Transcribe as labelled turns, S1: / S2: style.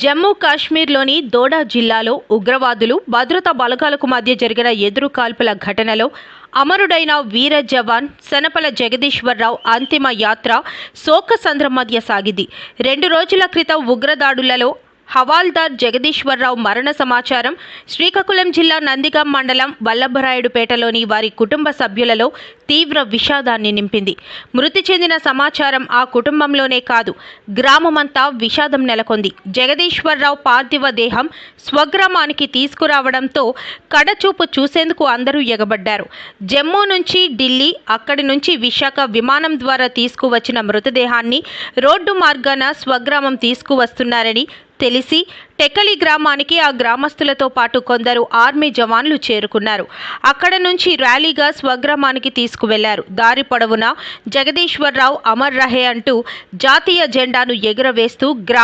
S1: జమ్మూ కాశ్మీర్లోని దోడా జిల్లాలో ఉగ్రవాదులు భద్రతా బలగాలకు మధ్య జరిగిన ఎదురు కాల్పుల ఘటనలో అమరుడైన వీర జవాన్ సనపల జగదీశ్వరరావు అంతిమ యాత్ర శోకసంద్రం మధ్య సాగింది. రెండు రోజుల క్రితం ఉగ్రదాడులలో హవాల్దార్ జగదీశ్వరరావు మరణ సమాచారం శ్రీకాకుళం జిల్లా నందిగాం మండలం వల్లభరాయుడుపేటలోని వారి కుటుంబ సభ్యులలో తీవ్ర విషాదాన్ని నింపింది. మృతి చెందిన సమాచారం ఆ కుటుంబంలోనే కాదు గ్రామమంతా విషాదం నెలకొంది. జగదీశ్వరరావు పార్థివ దేహం స్వగ్రామానికి తీసుకురావడంతో కడచూపు చూసేందుకు అందరూ ఎగబడ్డారు. జమ్మూ నుంచి ఢిల్లీ అక్కడి నుంచి విశాఖ విమానం ద్వారా తీసుకువచ్చిన మృతదేహాన్ని రోడ్డు మార్గాన స్వగ్రామం తీసుకువస్తున్నారని తెలిసి టెక్కలి గ్రామానికి ఆ గ్రామస్తులతో పాటు కొందరు ఆర్మీ జవాన్లు చేరుకున్నారు. అక్కడ నుంచి ర్యాలీగా స్వగ్రామానికి తీసుకువెళ్ళారు. దారి పొడవునా జగదీశ్వరరావు అమర్ రహే అంటూ జాతీయ జెండాను ఎగురవేస్తూ గ్రామ